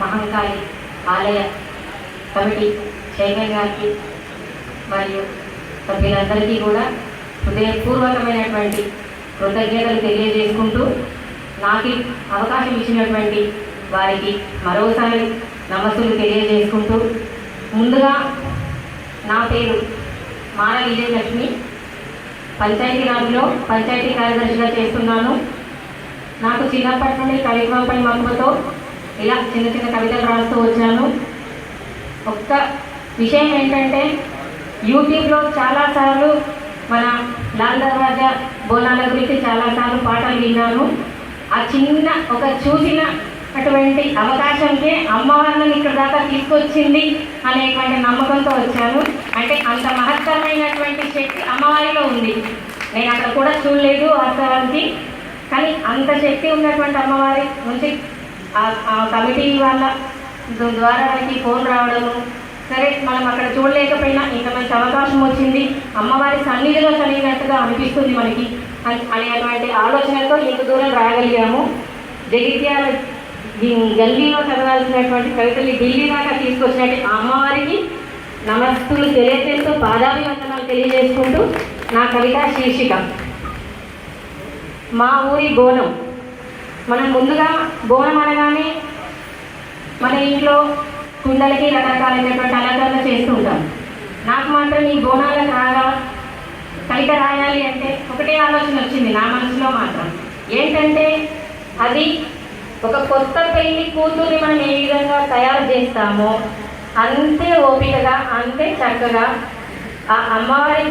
మహంకాళి ఆలయ committee chairman గారికి మరియు సభ్యులందరికీ కూడా హృదయపూర్వకమైనటువంటి కృతజ్ఞతలు తెలియజేసుకుంటూ నాకు అవకాశం ఇచ్చినటువంటి వారికి మరోసారి నమస్సులు తెలియజేసుకుంటూ ముందుగా నా పేరు మాన విజయలక్ష్మి. పంచాయతీరాజ్లో పంచాయతీ కార్యదర్శిగా చేస్తున్నాను. నాకు చిన్నప్పటి నుండి కవిత్వంపై మక్కువతో ఇలా చిన్న చిన్న కవితలు రాస్తూ వచ్చాను ఒక్క విషయం ఏంటంటే యూట్యూబ్లో చాలాసార్లు మన లాల్ దర్వాజా బోనాల గురించి చాలాసార్లు పాటలు విన్నాను. ఆ చిన్న ఒక చూసిన అటువంటి అవకాశంకే అమ్మవారిని ఇక్కడ దాకా తీసుకొచ్చింది అనేటువంటి నమ్మకంతో వచ్చాను. అంటే అంత మహత్తరమైనటువంటి శక్తి అమ్మవారిలో ఉంది. నేను అక్కడ కూడా చూడలేదు వాస్తవానికి. కానీ అంత శక్తి ఉన్నటువంటి అమ్మవారి నుంచి ఆ- కమిటీ వాళ్ళ ద్వారా మనకి ఫోన్ రావడము సరే మనం అక్కడ చూడలేకపోయినా ఇంత మంచి అవకాశం వచ్చింది. అమ్మవారి సన్నిధిలో చదివినట్టుగా అనిపిస్తుంది మనకి. అనేటువంటి ఆలోచనతో ఇంత దూరం రాగలిగాము. జగిత్యాల గల్లీలో చదవాల్సినటువంటి కవితల్ని ఢిల్లీ దాకా తీసుకొచ్చినట్టు ఆ అమ్మవారికి నమస్తులు తెలియజేస్తూ పాదాభివందనాలు తెలియజేసుకుంటూ నా కవిత శీర్షిక. మా ఊరి బోనం. మనం ముందుగా బోనం అనగానే మన ఇంట్లో కుండలకి రకరకాలైనటువంటి అలంకరణ చేస్తూ ఉంటాం. నాకు మాత్రం ఈ బోనాలకు రాగా కలిక రాయాలి అంటే ఒకటే ఆలోచన వచ్చింది నా మనసులో మాత్రం. ఏంటంటే అది ఒక కొత్త పెళ్ళి కూతుర్ని మనం ఏ విధంగా తయారు చేస్తామో అంతే ఓపికగా అంతే చక్కగా ఆ అమ్మవారి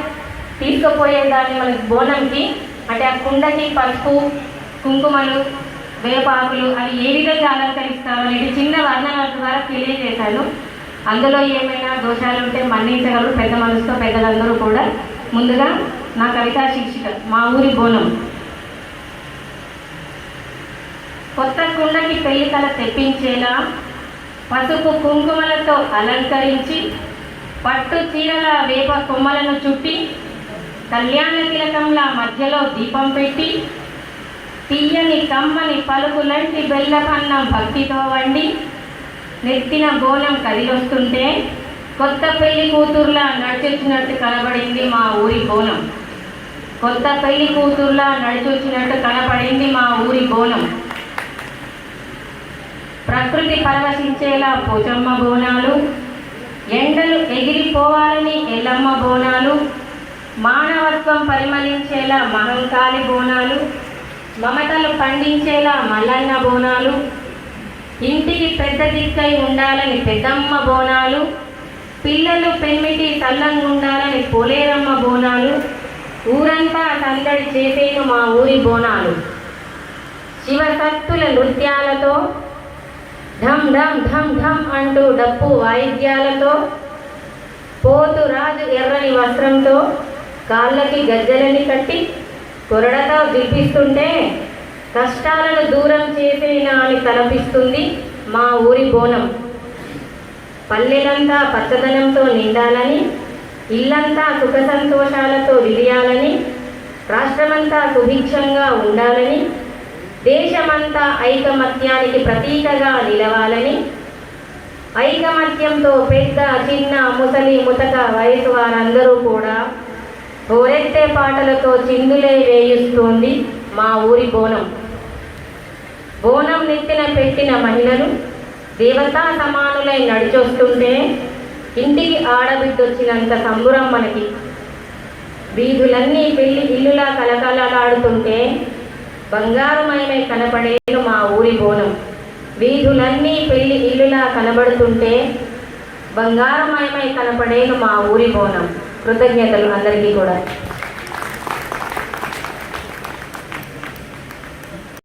తీసుకుపోయే దాన్ని మన బోనంకి అంటే ఆ కుండకి పసుపు కుంకుమలు వేపాకులు అవి ఏ విధంగా అలంకరిస్తారు అనేది చిన్న వర్ణనాల ద్వారా తెలియజేశాను అందులో ఏమైనా దోషాలు ఉంటే మన్నించగలరు. పెద్ద మనసుతో పెద్దలందరూ కూడా. ముందుగా నా కవితా శీర్షిక మా ఊరి బోనం. కొత్త కుండకి పెళ్ళికల తెప్పించేలా పసుపు కుంకుమలతో అలంకరించి పట్టు చీరల వేప కొమ్మలను చుట్టి కళ్యాణ తిలకంలా మధ్యలో దీపం పెట్టి తీయని కమ్మని పలుకులంటి బెల్లపన్నం భక్తితో వండి నెత్తిన బోనం కదిలొస్తుంటే కొత్త పెళ్ళి కూతుర్లా నడిచొచ్చినట్టు కనబడింది మా ఊరి బోనం. కొత్త పెళ్ళి కూతుర్లా నడిచొచ్చినట్టు కనబడింది మా ఊరి బోనం. ప్రకృతి పరవశించేలా పోచమ్మ బోనాలు ఎండలు ఎగిరిపోవాలని ఎల్లమ్మ బోనాలు మానవత్వం పరిమళించేలా మహంకాళి బోనాలు మమతలు పండించేలా మల్లన్న బోనాలు. ఇంటికి పెద్ద దిక్కై ఉండాలని పెద్దమ్మ బోనాలు. పిల్లలు పెన్మిటి తల్లంగా ఉండాలని పోలేరమ్మ బోనాలు. ఊరంతా సందడి చేసేను మా ఊరి బోనాలు. శివసత్తుల నృత్యాలతో ఢమ్ ఢమ్ ఢమ్ ఢమ్ అంటూ డప్పు వాయిద్యాలతో పోతు రాజు ఎర్రని వస్త్రంతో కాళ్ళకి గజ్జలని కట్టి కొరడతో పిలిపిస్తుంటే కష్టాలను దూరం చేసేనా అని తలపిస్తుంది మా ఊరి బోనం. పల్లెలంతా పచ్చదనంతో నిండాలని ఇల్లంతా సుఖ సంతోషాలతో విరియాలని రాష్ట్రమంతా సుభిక్షంగా ఉండాలని దేశమంతా ఐకమత్యానికి ప్రతీకగా నిలవాలని ఐకమత్యంతో పెద్ద చిన్న ముసలి ముతక వయసు వారందరూ కూడా హోరెత్తే పాటలతో చిందులే వేయిస్తోంది మా ఊరి బోనం. బోనం నెత్తిన పెట్టిన మహిళలు దేవతా సమానులై నడిచొస్తుంటే ఇంటికి ఆడబిడ్డొచ్చినంత సంబురం మనకి. వీధులన్నీ పెళ్ళి ఇల్లులా కలకలలాడుతుంటే బంగారుమయమై కనపడేను మా ఊరి బోనం. వీధులన్నీ పెళ్ళి ఇల్లులా కనబడుతుంటే బంగారుమయమై కనపడేను మా ఊరి బోనం. కృతజ్ఞతలు అందరికీ కూడా.